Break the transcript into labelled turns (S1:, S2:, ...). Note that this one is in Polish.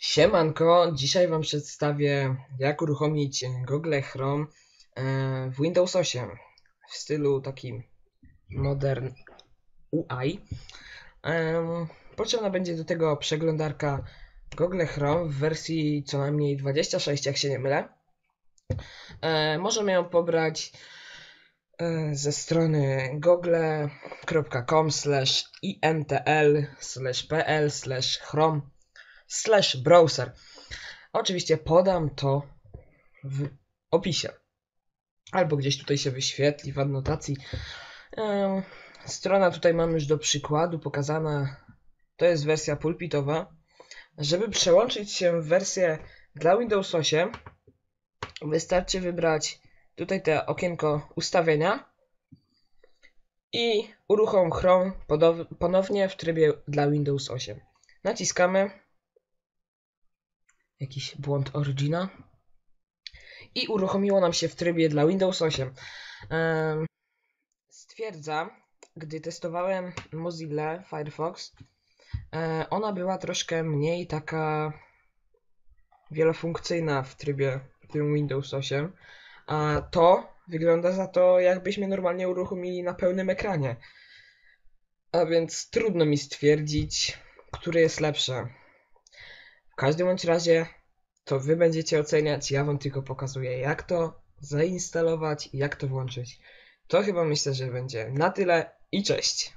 S1: Siemanko, dzisiaj Wam przedstawię jak uruchomić Google Chrome e, w Windows 8 w stylu takim modern UI. Potrzebna będzie do tego przeglądarka Google Chrome w wersji co najmniej 26, jak się nie mylę. E, Możemy ją pobrać e, ze strony google.com intl pl chrome slash browser. Oczywiście podam to w opisie. Albo gdzieś tutaj się wyświetli w anotacji. Strona tutaj mam już do przykładu pokazana. To jest wersja pulpitowa. Żeby przełączyć się w wersję dla Windows 8, wystarczy wybrać tutaj te okienko ustawienia i uruchom Chrome ponownie w trybie dla Windows 8. Naciskamy jakiś błąd Origina i uruchomiło nam się w trybie dla Windows 8. Em, Stwierdzam, gdy testowałem Mozilla Firefox, e, ona była troszkę mniej taka wielofunkcyjna w trybie tym Windows 8, a to wygląda za to, jakbyśmy normalnie uruchomili na pełnym ekranie. A więc trudno mi stwierdzić, które jest lepsze. Każdym bądź razie to wy będziecie oceniać, ja wam tylko pokazuję jak to zainstalować i jak to włączyć. To chyba myślę, że będzie na tyle i cześć.